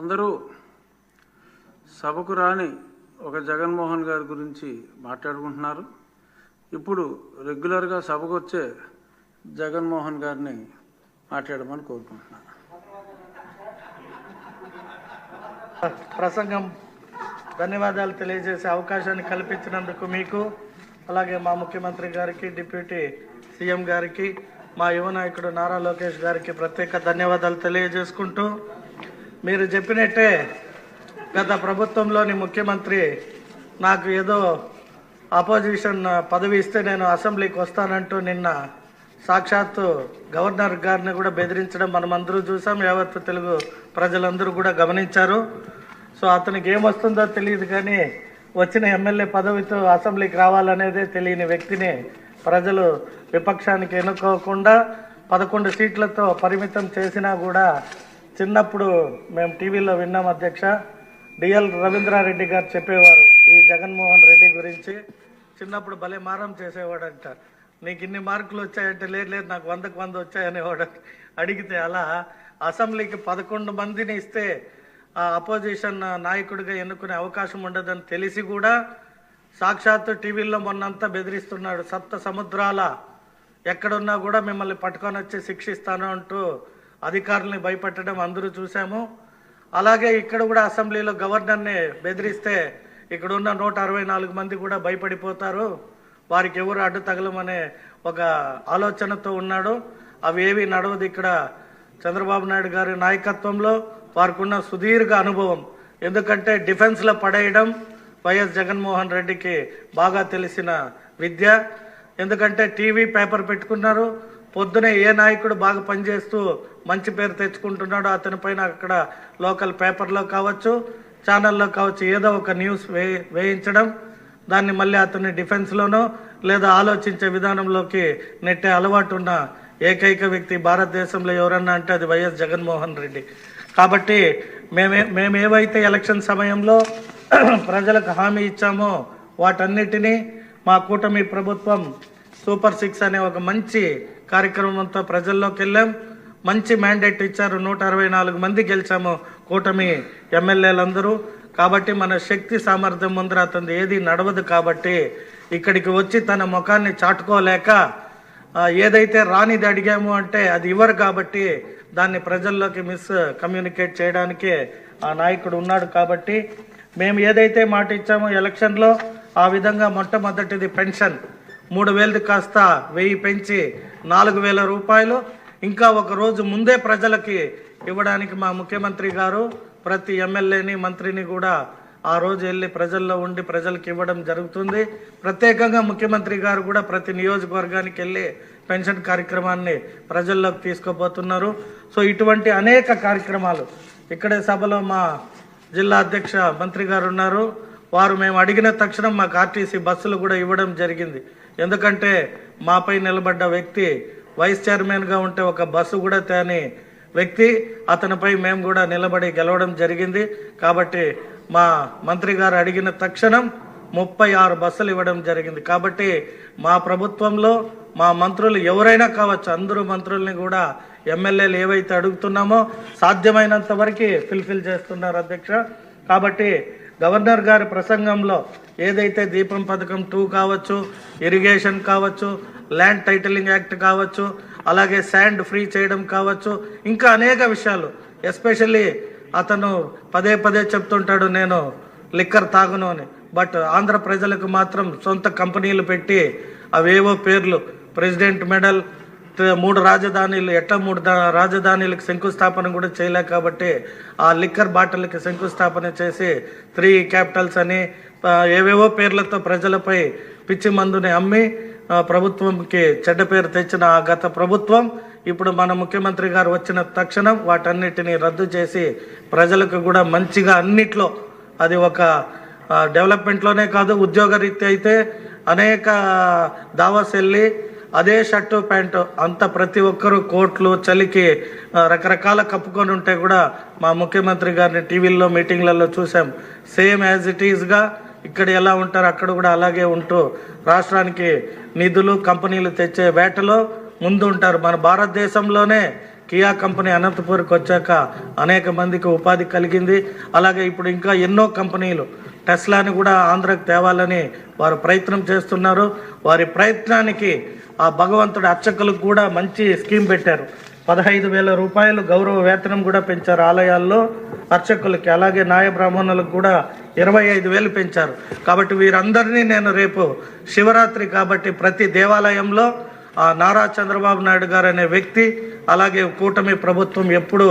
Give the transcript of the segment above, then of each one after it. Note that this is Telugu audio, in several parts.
అందరూ సభకు రాని ఒక జగన్మోహన్ గారి గురించి మాట్లాడుకుంటున్నారు. ఇప్పుడు రెగ్యులర్గా సభకు వచ్చే జగన్మోహన్ గారిని మాట్లాడమని కోరుకుంటున్నాను. ప్రసంగం ధన్యవాదాలు తెలియజేసే అవకాశాన్ని కల్పించినందుకు మీకు అలాగే మా ముఖ్యమంత్రి గారికి డిప్యూటీ సీఎం గారికి మా యువ నాయకుడు నారా లోకేష్ గారికి ప్రత్యేక ధన్యవాదాలు తెలియజేసుకుంటూ మీరు చెప్పినట్టే గత ప్రభుత్వంలోని ముఖ్యమంత్రి నాకు ఏదో అపోజిషన్ పదవి ఇస్తే నేను అసెంబ్లీకి వస్తానంటూ నిన్న సాక్షాత్తు గవర్నర్ గారిని కూడా బెదిరించడం మనం అందరూ చూసాం యావత్ తెలుగు ప్రజలందరూ కూడా గమనించారు. సో అతనికి ఏమొస్తుందో తెలియదు కానీ వచ్చిన ఎమ్మెల్యే పదవితో అసెంబ్లీకి రావాలనేదే తెలియని వ్యక్తిని ప్రజలు విపక్షానికి ఎన్నుకోకుండా పదకొండు సీట్లతో పరిమితం చేసినా కూడా చిన్నప్పుడు మేము టీవీలో విన్నాం అధ్యక్ష. డిఎల్ రవీంద్రారెడ్డి గారు చెప్పేవారు ఈ జగన్మోహన్ రెడ్డి గురించి. చిన్నప్పుడు భలే మారం చేసేవాడంట. నీకు ఇన్ని మార్కులు వచ్చాయంటే లేదు లేదు నాకు వందకు వంద వచ్చాయనేవాడు అడిగితే అలా అసెంబ్లీకి పదకొండు మందిని ఇస్తే ఆ అపోజిషన్ నాయకుడిగా ఎన్నుకునే అవకాశం ఉండదని తెలిసి కూడా సాక్షాత్తు టీవీల్లో మొన్నంతా బెదిరిస్తున్నాడు. సప్త సముద్రాల ఎక్కడున్నా కూడా మిమ్మల్ని పట్టుకొని వచ్చి శిక్షిస్తాను అంటూ అధికారుల్ని భయపెట్టడం అందరూ చూసాము అలాగే ఇక్కడ కూడా అసెంబ్లీలో గవర్నర్ని బెదిరిస్తే ఇక్కడ ఉన్న నూట అరవై నాలుగు మంది కూడా భయపడిపోతారు. వారికి ఎవరు అడ్డు తగలమనే ఒక ఆలోచనతో ఉన్నాడు. అవి ఏవి నడవదు ఇక్కడ చంద్రబాబు నాయుడు గారి నాయకత్వంలో. వారికి ఉన్న సుదీర్ఘ అనుభవం. ఎందుకంటే డిఫెన్స్లో పడేయడం వైఎస్ జగన్మోహన్ రెడ్డికి బాగా తెలిసిన విద్య. ఎందుకంటే టీవీ పేపర్ పెట్టుకున్నారు. పొద్దునే ఏ నాయకుడు బాగా పనిచేస్తూ మంచి పేరు తెచ్చుకుంటున్నాడో అతని పైన అక్కడ లోకల్ పేపర్లో కావచ్చు ఛానల్లో కావచ్చు ఏదో ఒక న్యూస్ వే వేయించడం దాన్ని మళ్ళీ అతన్ని డిఫెన్స్లోనో లేదా ఆలోచించే విధానంలోకి నెట్టే అలవాటు ఉన్న ఏకైక వ్యక్తి భారతదేశంలో ఎవరన్నా అంటే అది వైఎస్ జగన్మోహన్ రెడ్డి. కాబట్టి మేమే మేము ఏవైతే ఎలక్షన్ సమయంలో ప్రజలకు హామీ ఇచ్చామో వాటన్నిటినీ మా కూటమి ప్రభుత్వం సూపర్ సిక్స్ అనే ఒక మంచి కార్యక్రమంతో ప్రజల్లోకి వెళ్ళాం. మంచి మ్యాండేట్ ఇచ్చారు. నూట అరవై నాలుగు మంది గెలిచాము కూటమి ఎమ్మెల్యేలందరూ. కాబట్టి మన శక్తి సామర్థ్యం ముందర అతను ఏది నడవదు కాబట్టి ఇక్కడికి వచ్చి తన ముఖాన్ని చాటుకోలేక ఏదైతే రానిది అడిగాము అంటే అది ఇవ్వరు కాబట్టి దాన్ని ప్రజల్లోకి మిస్ కమ్యూనికేట్ చేయడానికి ఆ నాయకుడు ఉన్నాడు కాబట్టి మేము ఏదైతే మాట ఇచ్చామో ఎలక్షన్లో ఆ విధంగా మొట్టమొదటిది పెన్షన్. మూడు వేలది కాస్త వెయ్యి పెంచి నాలుగు వేల రూపాయలు. ఇంకా ఒక రోజు ముందే ప్రజలకి ఇవ్వడానికి మా ముఖ్యమంత్రి గారు ప్రతి ఎమ్మెల్యేని మంత్రిని కూడా ఆ రోజు వెళ్ళి ప్రజల్లో ఉండి ప్రజలకు ఇవ్వడం జరుగుతుంది. ప్రత్యేకంగా ముఖ్యమంత్రి గారు కూడా ప్రతి నియోజకవర్గానికి వెళ్ళి పెన్షన్ కార్యక్రమాన్ని ప్రజల్లోకి తీసుకుపోతున్నారు. సో ఇటువంటి అనేక కార్యక్రమాలు. ఇక్కడే సభలో మా జిల్లా అధ్యక్ష మంత్రి గారు ఉన్నారు. వారు మేము అడిగిన తక్షణం మాకు ఆర్టీసీ బస్సులు కూడా ఇవ్వడం జరిగింది. ఎందుకంటే మాపై నిలబడ్డ వ్యక్తి వైస్ చైర్మన్గా ఉంటే ఒక బస్సు కూడా తేని వ్యక్తి అతనిపై మేము కూడా నిలబడి గెలవడం జరిగింది. కాబట్టి మా మంత్రి గారు అడిగిన తక్షణం ముప్పై ఆరు బస్సులు ఇవ్వడం జరిగింది. కాబట్టి మా ప్రభుత్వంలో మా మంత్రులు ఎవరైనా కావచ్చు అందరూ మంత్రుల్ని కూడా ఎమ్మెల్యేలు ఏవైతే అడుగుతున్నామో సాధ్యమైనంత వరకు ఫిల్ఫిల్ చేస్తున్నారు అధ్యక్ష. కాబట్టి గవర్నర్ గారి ప్రసంగంలో ఏదైతే దీపం పథకం టూ కావచ్చు ఇరిగేషన్ కావచ్చు ల్యాండ్ టైటిలింగ్ యాక్ట్ కావచ్చు అలాగే శాండ్ ఫ్రీ చేయడం కావచ్చు ఇంకా అనేక విషయాలు. ఎస్పెషల్లీ అతను పదే పదే చెప్తుంటాడు నేను లిక్కర్ తాగును అని. బట్ ఆంధ్ర ప్రజలకు మాత్రం సొంత కంపెనీలు పెట్టి అవేవో పేర్లు ప్రెసిడెంట్ మెడల్ మూడు రాజధానిలు ఎట్లా మూడు రాజధానిలకు శంకుస్థాపన కూడా చేయలే కాబట్టి ఆ లిక్కర్ బాటిల్కి శంకుస్థాపన చేసి త్రీ క్యాపిటల్స్ అని ఏవేవో పేర్లతో ప్రజలపై పిచ్చి మందుని అమ్మి ప్రభుత్వంకి చెడ్డ పేరు తెచ్చిన ఆ గత ప్రభుత్వం ఇప్పుడు మన ముఖ్యమంత్రి గారు వచ్చిన తక్షణం వాటన్నిటిని రద్దు చేసి ప్రజలకు కూడా మంచిగా అన్నిట్లో అది ఒక డెవలప్మెంట్లోనే కాదు ఉద్యోగరీత్యా అయితే అనేక దావాస్ వెళ్ళి అదే షర్టు ప్యాంటు అంత ప్రతి ఒక్కరూ కోట్లు చలికి రకరకాల కప్పుకొని ఉంటే కూడా మా ముఖ్యమంత్రి గారిని టీవీల్లో మీటింగ్లలో చూసాం. సేమ్ యాజ్ ఇట్ ఈస్గా ఇక్కడ ఎలా ఉంటారు అక్కడ కూడా అలాగే ఉంటూ రాష్ట్రానికి నిధులు కంపెనీలు తెచ్చే వేటలో ముందు ఉంటారు. మన భారతదేశంలోనే కియా కంపెనీ అనంతపూర్కి వచ్చాక అనేక మందికి ఉపాధి కలిగింది. అలాగే ఇప్పుడు ఇంకా ఎన్నో కంపెనీలు టెస్లాని కూడా ఆంధ్రకు తేవాలని వారు ప్రయత్నం చేస్తున్నారు. వారి ప్రయత్నానికి ఆ భగవంతుడి అర్చకులకు కూడా మంచి స్కీమ్ పెట్టారు. పదహైదు వేల రూపాయలు గౌరవ వేతనం కూడా పెంచారు ఆలయాల్లో అర్చకులకి. అలాగే నాయ బ్రాహ్మణులకు కూడా ఇరవై ఐదు వేలు పెంచారు. కాబట్టి వీరందరినీ నేను రేపు శివరాత్రి కాబట్టి ప్రతి దేవాలయంలో ఆ నారా చంద్రబాబు నాయుడు గారు అనే వ్యక్తి అలాగే కూటమి ప్రభుత్వం ఎప్పుడు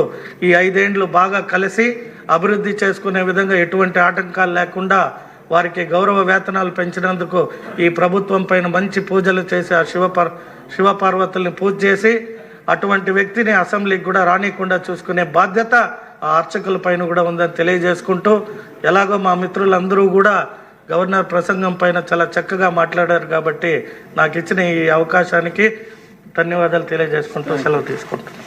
ఈ ఐదేండ్లు బాగా కలిసి అభివృద్ధి చేసుకునే విధంగా ఎటువంటి ఆటంకాలు లేకుండా వారికి గౌరవ వేతనాలు పెంచినందుకు ఈ ప్రభుత్వం పైన మంచి పూజలు చేసి ఆ శివపార్ శివపార్వతుల్ని పూజ చేసి అటువంటి వ్యక్తిని అసెంబ్లీకి కూడా రానియకుండా చూసుకునే బాధ్యత ఆ అర్చకుల పైన కూడా ఉందని తెలియజేసుకుంటూ ఎలాగో మా మిత్రులందరూ కూడా గవర్నర్ ప్రసంగం పైన చాలా చక్కగా మాట్లాడారు కాబట్టి నాకు ఇచ్చిన ఈ అవకాశానికి ధన్యవాదాలు తెలియజేసుకుంటూ సెలవు తీసుకుంటాను